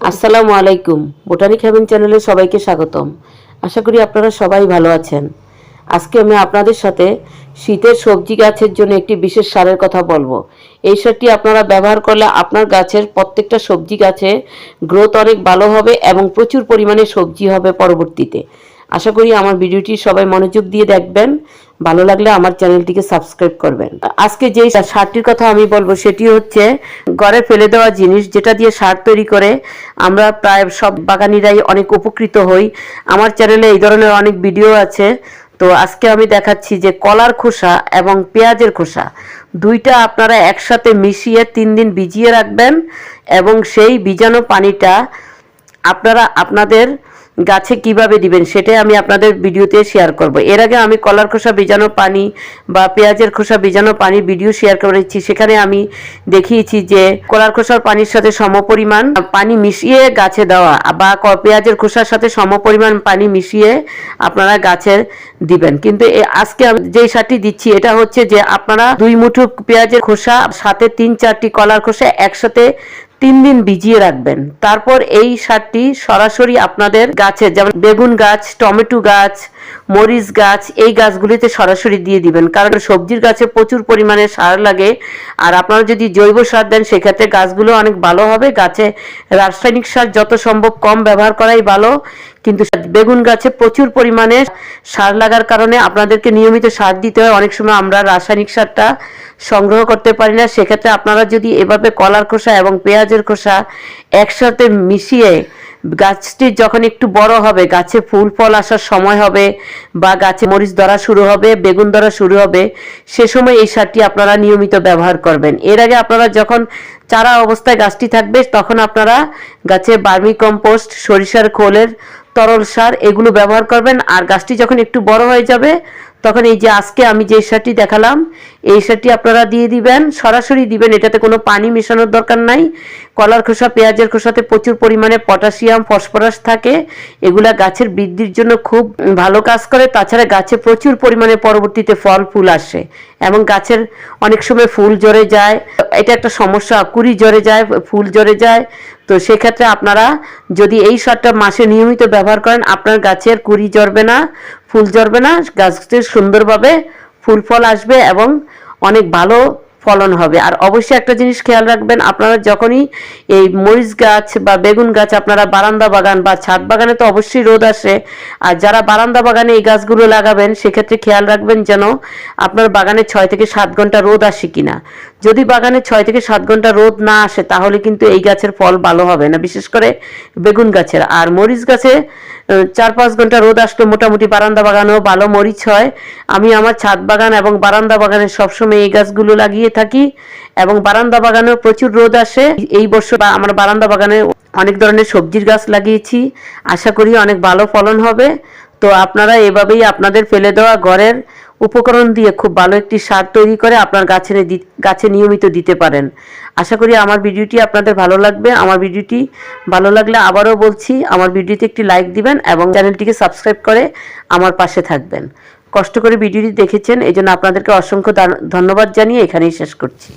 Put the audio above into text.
আসসালামু আলাইকুম। Botanic haven চ্যানেলে সবাইকে স্বাগতম। আশা করি আপনারা সবাই ভালো আছেন। আজকে আমি আপনাদের সাথে শীতের সবজি গাছের জন্য একটি বিশেষ সারের কথা বলব। এই সারটি আপনারা ব্যবহার করলে আপনার গাছের প্রত্যেকটা সবজি গাছে গ্রোথ অনেক ভালো হবে এবং প্রচুর পরিমাণে সবজি হবে পরবর্তীতে। আশা করি আমার ভিডিওটি সবাই মনোযোগ দিয়ে দেখবেন। ভালো লাগলে আমার চ্যানেলটিকে সাবস্ক্রাইব করবেন। আজকে যে সারটির কথা আমি বলব সেটি হচ্ছে ঘরে ফেলে দেওয়া জিনিস যেটা দিয়ে সার তৈরি করে আমরা প্রায় সব বাগানিরাই অনেক উপকৃত হই। আমার চ্যানেলে এই ধরনের অনেক ভিডিও আছে। তো আজকে আমি দেখাচ্ছি যে কলার খোসা এবং পেঁয়াজের খোসা দুইটা আপনারা একসাথে মিশিয়ে তিন দিন ভিজিয়ে রাখবেন এবং সেই ভিজানো পানিটা আপনারা আপনাদের গাছে কীভাবে দিবেন সেটাই আমি আপনাদের ভিডিওতে শেয়ার করব। এর আগে আমি কলার খোসা ভিজানো পানি বা পেঁয়াজের খোসা ভিজানো পানি ভিডিও শেয়ার করেছি। সেখানে আমি দেখিয়েছি যে কলার খোসার পানির সাথে সমপরিমাণ পানি মিশিয়ে গাছে দেওয়া বা পেঁয়াজের খোসার সাথে সমপরিমাণ পানি মিশিয়ে আপনারা গাছে দিবেন। কিন্তু আজকে আমি যেই সারটি দিচ্ছি, এটা হচ্ছে যে আপনারা দুই মুঠো পেঁয়াজের খোসা, সাথে তিন চারটি কলার খোসা একসাথে তিন দিন ভিজিয়ে রাখবেন। তারপর এই সারটি সরাসরি আপনাদের গাছে, যেমন বেগুন গাছ, টমেটো গাছ, মরিচ গাছ, এই গাছগুলিতে সরাসরি দিয়ে দিবেন। কারণ সবজির গাছে প্রচুর পরিমাণে সার লাগে। আর আপনারা যদি জৈব সার দেন, সেক্ষেত্রে গাছগুলো অনেক ভালো হবে। গাছে রাসায়নিক সার যত সম্ভব কম ব্যবহার করাই ভালো। কিন্তু বেগুন গাছে প্রচুর পরিমাণে সার লাগার কারণে আপনাদেরকে নিয়মিত সার দিতে হয়। অনেক সময় আমরা রাসায়নিক সারটা সংগ্রহ করতে পারি না। সেক্ষেত্রে আপনারা যদি এভাবে কলার খোসা এবং পেঁয়াজের খোসা একসাথে মিশিয়ে গাছটি যখন একটু বড় হবে, গাছে ফুল ফল আসার সময় হবে বা গাছে মরিচ ধরা শুরু হবে, বেগুন ধরা শুরু হবে, সে সময় এই সারটি আপনারা নিয়মিত ব্যবহার করবেন। এর আগে আপনারা যখন চারা অবস্থায় গাছটি থাকবে, তখন আপনারা গাছে বার্মি কম্পোস্ট সরিষার খোলের তরল সার এগুলো ব্যবহার করবেন। আর গাছটি যখন একটু বড় হয়ে যাবে তখন এই যে আজকে আমি যে সারটি দেখালাম, এই সারটি আপনারা দিয়ে দিবেন, সরাসরি দিবেন, এটাতে কোনো পানি মেশানোর দরকার নাই। কলার খোসা, পেঁয়াজের খোসাতে প্রচুর পরিমাণে পটাশিয়াম, ফসফরাস থাকে। এগুলা গাছের বৃদ্ধির জন্য খুব ভালো কাজ করে। তাছাড়া গাছে প্রচুর পরিমাণে পরবর্তীতে ফল, ফুল আসে। এবং গাছের অনেক সময় ফুল ঝরে যায়। এটা একটা সমস্যা, কুড়ি ঝরে যায়, ফুল ঝরে যায়। তো সেক্ষেত্রে আপনারা যদি এই সারটা মাসে নিয়মিত ব্যবহার করেন, আপনার গাছের কুড়ি ঝরবে না। ফুল ঝরবে না, গাছটি সুন্দরভাবে ফুল ফল আসবে এবং অনেক ভালো ফলন হবে। আর অবশ্যই একটা জিনিস খেয়াল রাখবেন, আপনারা যখনই এই মরিচ গাছ বা বেগুন গাছ আপনারা বারান্দা বাগান বা ছাদ বাগানে তো অবশ্যই রোদ আসে, আর যারা বারান্দা বাগানে এই গাছগুলো লাগাবেন, সেক্ষেত্রে খেয়াল রাখবেন যেন আপনার বাগানে ছয় থেকে সাত ঘণ্টা রোদ আসে কিনা। যদি বাগানে ছয় থেকে সাত ঘণ্টা রোদ না আসে, তাহলে কিন্তু এই গাছের ফল ভালো হবে না। বিশেষ করে বেগুন গাছের। আর মরিচ গাছে চার পাঁচ ঘণ্টা রোদ আসলে মোটামুটি বারান্দা বাগানেও ভালো মরিচ হয়। আমি আমার ছাদ বাগান এবং বারান্দা বাগানে সবসময় এই গাছগুলো লাগিয়ে থাকি এবং বারান্দা বাগানেও প্রচুর রোদ আসে। এই বছর আমার বারান্দা বাগানে অনেক ধরনের সবজির গাছ লাগিয়েছি। আশা করি অনেক ভালো ফলন হবে। তো আপনারা এভাবেই আপনাদের ফেলে দেওয়া ঘরের উপকরণ দিয়ে খুব ভালো একটি সার তৈরি করে আপনার গাছে গাছে নিয়মিত দিতে পারেন। আশা করি আমার ভিডিওটি আপনাদের ভালো লাগবে। আমার ভিডিওটি ভালো লাগলে আবারও বলছি, আমার ভিডিওতে একটি লাইক দিবেন এবং চ্যানেলটিকে সাবস্ক্রাইব করে আমার পাশে থাকবেন। কষ্ট করে ভিডিওটি দেখেছেন এই আপনাদেরকে অসংখ্য ধন্যবাদ জানিয়ে এখানেই শেষ করছি।